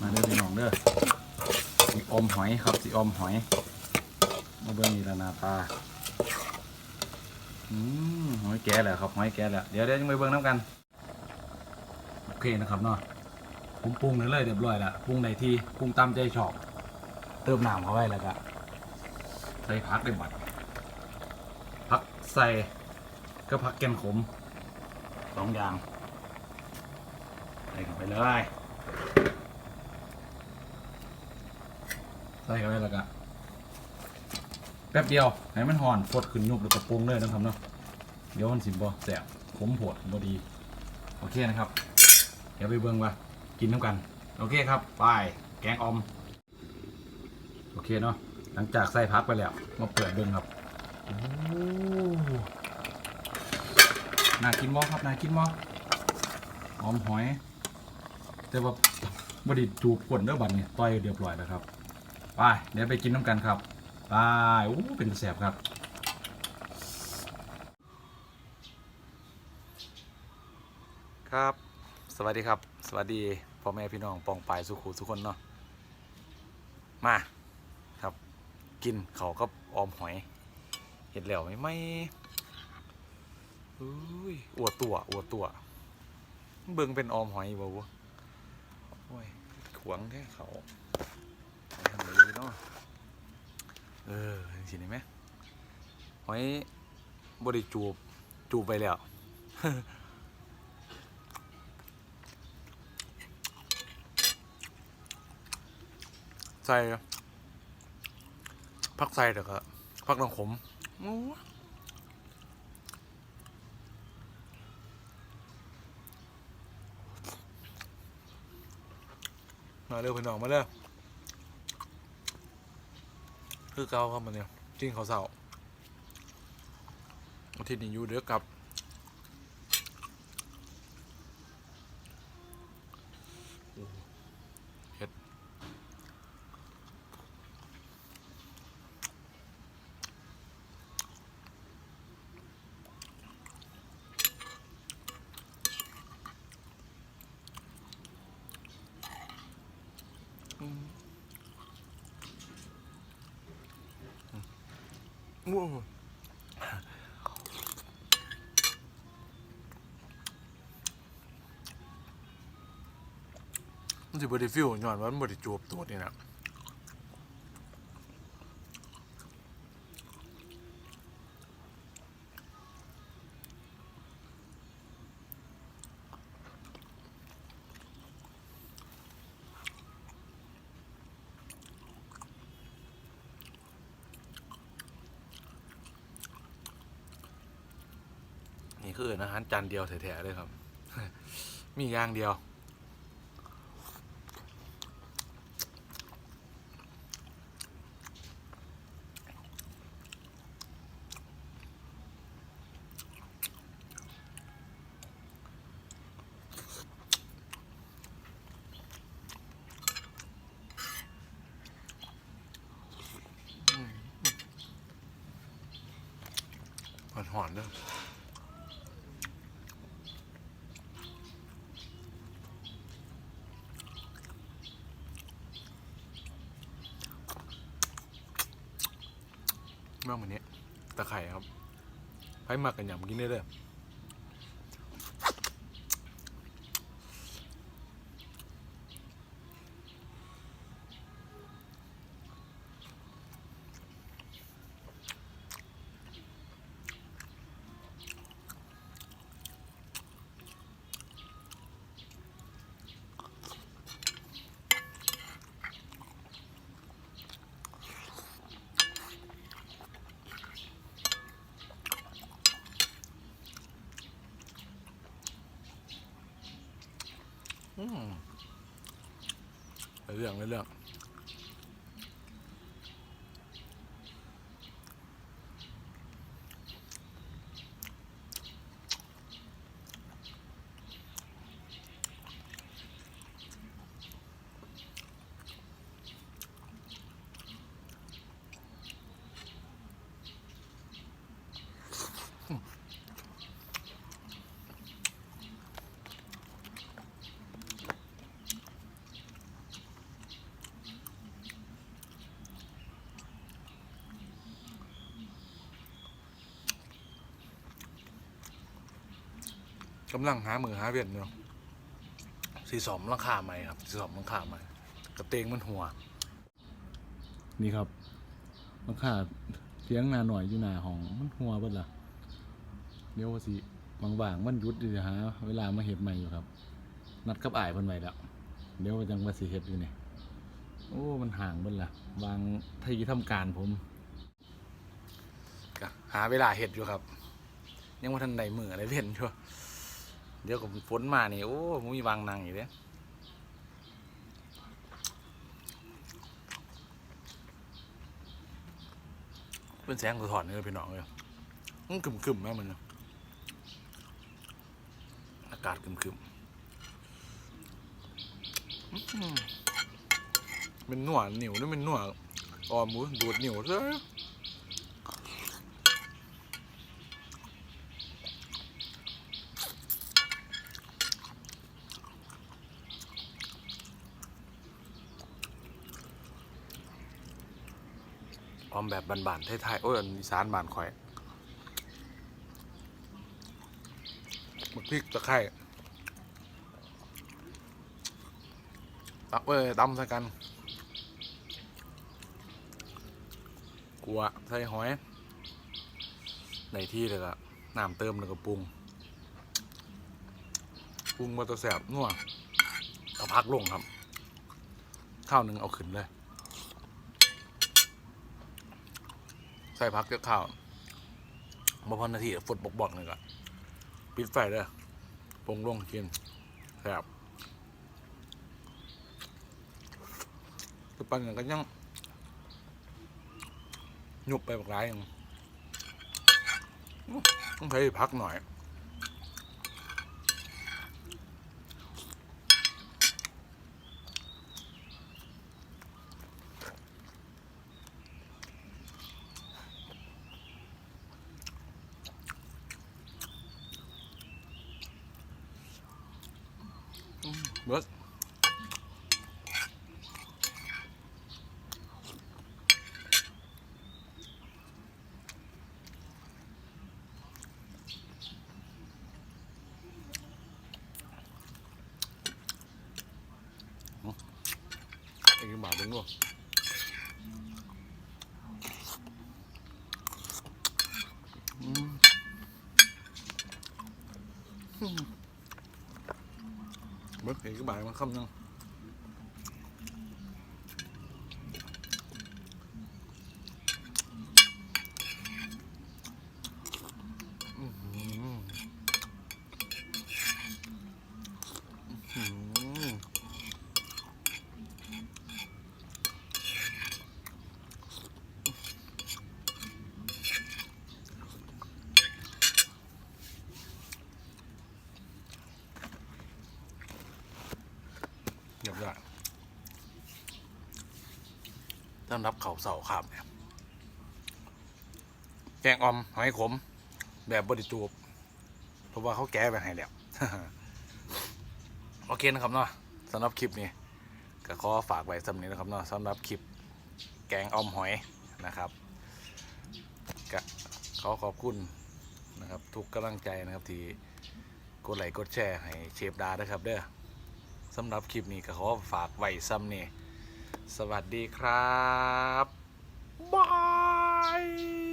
มาเด้อพี่น้องเด้อมีอมหอยครับสิอมหอย มาเบิ่งนี่ละนาตาอืมหอยแก่แหละครับหอยแก่แหละเดี๋ยวเดี๋ยวยังไปเบิ่งน้ำกันโอเคนะครับเนาะผมปรุงเลยเลยเรียบร้อยละปรุงในที่ปรุงตามใจชอบเติมน้ำเข้าไว้แล้วก็ใส่ผักได้บัดผักใส่ก็ผักแกนขมสองอย่างใส่เข้าไปเลย ส่เข้าไปแล้วก็แป๊บเดียวให้มันห่อนฟดขึ้นยุบแล้วก็ปรุงเลยนะครับเนาะเดี๋ยวมันสิบ่แสบขมโผดบ่ดี โอเคนะครับ เดี๋ยวไปเบิ่งว่ากินน้ำกัน โอเคครับไปแกงออม โอเคเนาะหลังจากใส่พักไปแล้วมาเปิดเบิ่งครับโอ้น่ากินบ่ครับน่ากินบ่ออมหอย แต่ว่าบดีจูบกวนเด้อบัดนี่ยต่อยเรียบร้อยแล้วครับ ไปเดี๋ยวไปกินน้ำกันครับไปโอ้เป็นแสบครับครับ สวัสดีครับ สวัสดีพ่อแม่พี่น้องปองปายสุขุทุกคนเนาะมาครับ กินเขาก็ออมหอย เห็ดแล้วไหมไม่อุ้ยอวดตัวอวดตัว เบิ่งเป็นออมหอยบ่วะโอ้ยขวงแค่เขา นาะเออสิเห็นไหมหอยบริจูบจูบไปแล้วใส่พักใส่เถอะครับพักน้ำขมมาเร็วพี่น้องมาเร็ว คือเก่าครับมันเนี่ยจริงเขาเศร้าอาทิตย์นี้อยู่เด้อกับ ม่วงมันสิบริฟิลย้อนว่ามันบริจูบตัวนี่นะ นี่คืออาหารจานเดียวแท้ๆเลยครับ มีอย่างเดียวหอน มากกว่านนี้ตะไคร่ครับไผ่หมักกันยำกินได้เลยอืม เรื่อ กำลังหามือหาเวียนอยู่สีสอมหลังคาใหม่ครับสีสอมหลังคาใหม่กระเตงมันหัว นี่ครับหลังคาเสียงหนาหน่อยอยู่หน้าห้องมันหัวเบิดล่ะเดี๋ยวว่าสิบางๆมันหยุดอยู่หาเวลามาเฮ็ดใหม่อยู่ครับ นัดกับอ้ายเพิ่นไว้แล้ว เดี๋ยวจังว่าสิเฮ็ดอยู่นี่โอ้มันห่างเบิดล่ะวางที่ทำการผมก็หาเวลาเฮ็ดอยู่ครับ ยังว่าทันใดมืออะไรเว้นอยู่ เดี๋ยวกับฝนมานี่โอ้มมีวางนางอยู่เด้เป็นแสงสะท้อนเลยพี่น้องเลยมันกึ่มกึ่มๆแม่มันอากาศกึ่มกึ่มๆอื้อหือเป็นหนวดเหนียวนี่เป็นหนวดอ่อนมูดูดเหนียวเลย ออมแบบบานๆไทยๆโอ้ยอีสานบานข่อยมึกพริกตะไคร้ตักเว้ยตำใส่กันกัวใส่หอยในที่เลยละน้ำเติมแล้วก็ปรุงปรุงมาตัวแสบนัวเอาพักลงครับข้าวหนึ่งเอาขึ้นเลย ใส่พักเจ้าข้าวมาพอนาทีฝดบกบอกเลยก่อนปิดไฟเลยปรุงลงกินแซ่บคือปันอย่างก็ยังหยุบไปบักร้ายยังต้องใช้พักหน่อย เบิร์ดอีกบ bất kỳ cái bài mà không đâu ต้อนรับเขาเสาครับเนี่ยแกงออมหอยขม แบบบริจูบเพราะว่าเขาแก้ไปให้แล้วโอเคนะครับเนาะสำหรับคลิปนี้ก็ขอฝากไว้สำนี้นะครับเนาะสำหรับคลิปแกงออมหอยนะครับก็ขอขอบคุณนะครับ ทุกกำลังใจนะครับที่กดไลค์กดแชร์ให้เชฟดาด้วยครับเด้อสำหรับคลิปนี้ก็ขอฝากไว้ซ้ำนี่ สวัสดีครับ บาย